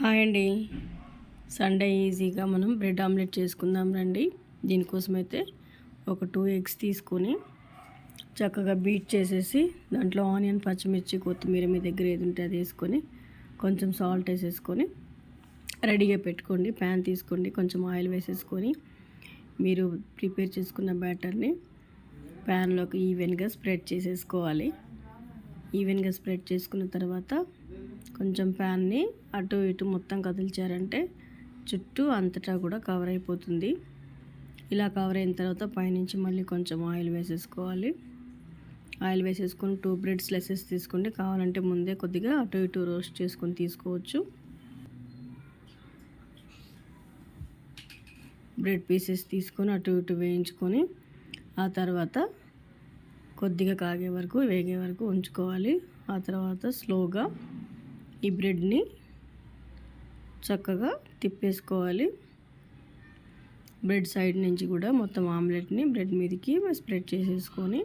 Hi అండి. Sunday ఈజీగా మనం బ్రెడ్ ఆమ్లెట్ చేసుకుందాం రండి. దీనికోసం అయితే ఒక టూ ఎగ్స్ తీసుకొని చక్కగా బీట్ చేసేసి దాంట్లో ఆనియన్ పచ్చిమిర్చి కొత్తిమీర మీ దగ్గర ఏది ఉంటే అది వేసుకొని కొంచెం సాల్ట్ వేసేసుకొని రెడీగా పెట్టుకోండి. ప్యాన్ తీసుకోండి. కొంచెం ఆయిల్ వేసేసుకొని మీరు ప్రిపేర్ చేసుకున్న బ్యాటర్ని ప్యాన్లోకి ఈవెన్గా స్ప్రెడ్ చేసేసుకోవాలి. ఈవెన్గా స్ప్రెడ్ చేసుకున్న తర్వాత కొంచెం ప్యాన్ని అటు ఇటు మొత్తం కదిల్చారంటే చుట్టూ అంతటా కూడా కవర్ అయిపోతుంది. ఇలా కవర్ అయిన తర్వాత పైనుంచి మళ్ళీ కొంచెం ఆయిల్ వేసేసుకోవాలి. ఆయిల్ వేసేసుకొని టూ బ్రెడ్ స్లెసెస్ తీసుకోండి కావాలంటే ముందే కొద్దిగా అటు ఇటు రోస్ట్ చేసుకొని తీసుకోవచ్చు. బ్రెడ్ పీసెస్ తీసుకొని అటు ఇటు వేయించుకొని ఆ తర్వాత కొద్దిగా కాగే వరకు వేగే వరకు ఉంచుకోవాలి. ఆ తర్వాత స్లోగా ఈ బ్రెడ్ని చక్కగా తిప్పేసుకోవాలి. బ్రెడ్ సైడ్ నుంచి కూడా మొత్తం ఆమ్లెట్ని బ్రెడ్ మీదకి స్ప్రెడ్ చేసేసుకొని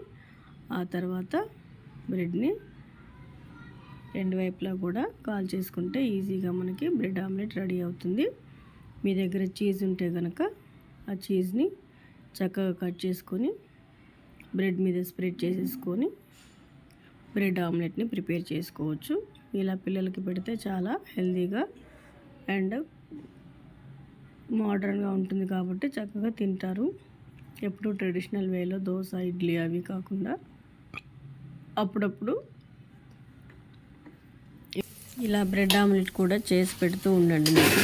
ఆ తర్వాత బ్రెడ్ని రెండు వైపులా కూడా కాల్ చేసుకుంటే ఈజీగా మనకి బ్రెడ్ ఆమ్లెట్ రెడీ అవుతుంది. మీ దగ్గర చీజ్ ఉంటే కనుక ఆ చీజ్ని చక్కగా కట్ చేసుకొని బ్రెడ్ మీద స్ప్రెడ్ చేసేసుకొని బ్రెడ్ ఆమ్లెట్ని ప్రిపేర్ చేసుకోవచ్చు. ఇలా పిల్లలకి పెడితే చాలా హెల్తీగా అండ్ మోడర్న్గా ఉంటుంది కాబట్టి చక్కగా తింటారు. ఎప్పుడు ట్రెడిషనల్ వేలో దోశ ఇడ్లీ అవి కాకుండా అప్పుడప్పుడు ఇలా బ్రెడ్ ఆమ్లెట్ కూడా చేసి పెడుతూ ఉండండి. మీకు